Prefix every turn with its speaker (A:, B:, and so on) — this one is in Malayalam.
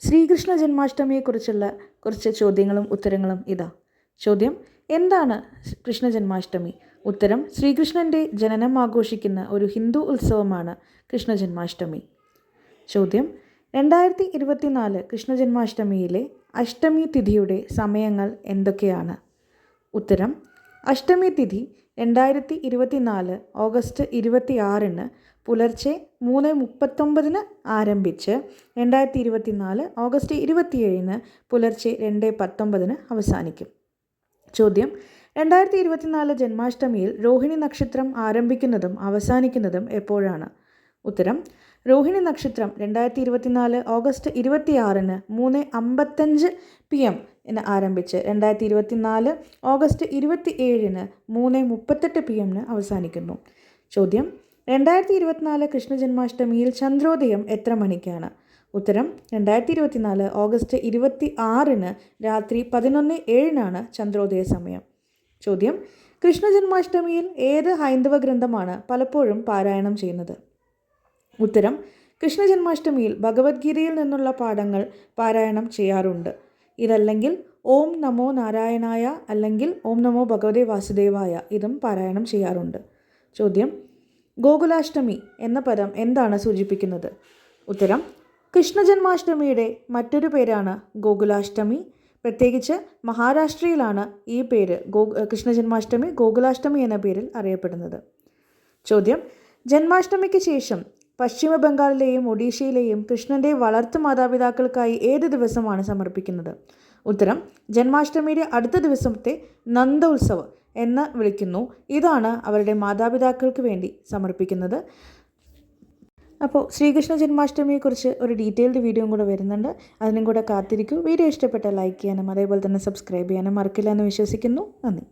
A: ശ്രീകൃഷ്ണ ജന്മാഷ്ടമിയെക്കുറിച്ചുള്ള കുറച്ച് ചോദ്യങ്ങളും ഉത്തരങ്ങളും ഇതാ. ചോദ്യം എന്താണ് കൃഷ്ണ ജന്മാഷ്ടമി? ഉത്തരം ശ്രീകൃഷ്ണന്റെ ജനനം ആഘോഷിക്കുന്ന ഒരു ഹിന്ദു ഉത്സവമാണ് കൃഷ്ണ ജന്മാഷ്ടമി. ചോദ്യം രണ്ടായിരത്തി ഇരുപത്തിനാല് കൃഷ്ണ ജന്മാഷ്ടമിയിലെ അഷ്ടമി തിഥിയുടെ സമയങ്ങൾ എന്തൊക്കെയാണ്? ഉത്തരം അഷ്ടമി തിഥി രണ്ടായിരത്തി ഇരുപത്തിനാല് ഓഗസ്റ്റ് ഇരുപത്തി ആറിന് പുലർച്ചെ മൂന്ന് മുപ്പത്തൊമ്പതിന് ആരംഭിച്ച് രണ്ടായിരത്തി ഇരുപത്തിനാല് ഓഗസ്റ്റ് ഇരുപത്തിയേഴിന് പുലർച്ചെ രണ്ട് പത്തൊമ്പതിന് അവസാനിക്കും. ചോദ്യം. രണ്ടായിരത്തി ഇരുപത്തിനാല് ജന്മാഷ്ടമിയിൽ രോഹിണി നക്ഷത്രം ആരംഭിക്കുന്നതും അവസാനിക്കുന്നതും എപ്പോഴാണ്? ഉത്തരം. രോഹിണി നക്ഷത്രം രണ്ടായിരത്തി ഇരുപത്തിനാല് ഓഗസ്റ്റ് ഇരുപത്തിയാറിന് മൂന്ന് അമ്പത്തഞ്ച് പി എം എന്ന് ആരംഭിച്ച് രണ്ടായിരത്തി ഇരുപത്തിനാല് ഓഗസ്റ്റ് ഇരുപത്തി ഏഴിന് മൂന്ന് മുപ്പത്തെട്ട് പി എമ്മിന് അവസാനിക്കുന്നു. ചോദ്യം രണ്ടായിരത്തി ഇരുപത്തിനാല് കൃഷ്ണ ജന്മാഷ്ടമിയിൽ ചന്ദ്രോദയം എത്ര മണിക്കാണ്? ഉത്തരം രണ്ടായിരത്തി ഇരുപത്തിനാല് ഓഗസ്റ്റ് ഇരുപത്തി ആറിന് രാത്രി പതിനൊന്ന് ഏഴിനാണ് ചന്ദ്രോദയ സമയം. ചോദ്യം കൃഷ്ണ ജന്മാഷ്ടമിയിൽ ഏത് ഹൈന്ദവ ഗ്രന്ഥമാണ് പലപ്പോഴും പാരായണം ചെയ്യുന്നത്? ഉത്തരം കൃഷ്ണ ജന്മാഷ്ടമിയിൽ ഭഗവത്ഗീതയിൽ നിന്നുള്ള പാഠങ്ങൾ പാരായണം ചെയ്യാറുണ്ട്. ഇതല്ലെങ്കിൽ ഓം നമോ നാരായണായ അല്ലെങ്കിൽ ഓം നമോ ഭഗവതേ വാസുദേവായ ഇതും പാരായണം ചെയ്യാറുണ്ട്. ചോദ്യം ഗോകുലാഷ്ടമി എന്ന പദം എന്താണ് സൂചിപ്പിക്കുന്നത്? ഉത്തരം കൃഷ്ണ ജന്മാഷ്ടമിയുടെ മറ്റൊരു പേരാണ് ഗോകുലാഷ്ടമി. പ്രത്യേകിച്ച് മഹാരാഷ്ട്രയിലാണ് ഈ പേര് ഗോ കൃഷ്ണ ജന്മാഷ്ടമി ഗോകുലാഷ്ടമി എന്ന പേരിൽ അറിയപ്പെടുന്നത്. ചോദ്യം ജന്മാഷ്ടമിക്ക് ശേഷം പശ്ചിമ ബംഗാളിലെയും ഒഡീഷയിലെയും കൃഷ്ണന്റെ വളർത്തു മാതാപിതാക്കൾക്കായി ഏത് ദിവസമാണ് സമർപ്പിക്കുന്നത്? ഉത്തരം ജന്മാഷ്ടമിയുടെ അടുത്ത ദിവസത്തെ നന്ദ ഉത്സവ് എന്ന് വിളിക്കുന്നു. ഇതാണ് അവരുടെ മാതാപിതാക്കൾക്ക് വേണ്ടി സമർപ്പിക്കുന്നത്. അപ്പോൾ ശ്രീകൃഷ്ണ ജന്മാഷ്ടമിയെക്കുറിച്ച് ഒരു ഡീറ്റെയിൽഡ് വീഡിയോയും കൂടെ വരുന്നുണ്ട്. അതിനും കൂടെ കാത്തിരിക്കൂ. വീഡിയോ ഇഷ്ടപ്പെട്ട ലൈക്ക് ചെയ്യാനും അതേപോലെ തന്നെ സബ്സ്ക്രൈബ് ചെയ്യാനും മറക്കില്ല എന്ന് വിശ്വസിക്കുന്നു. നന്ദി.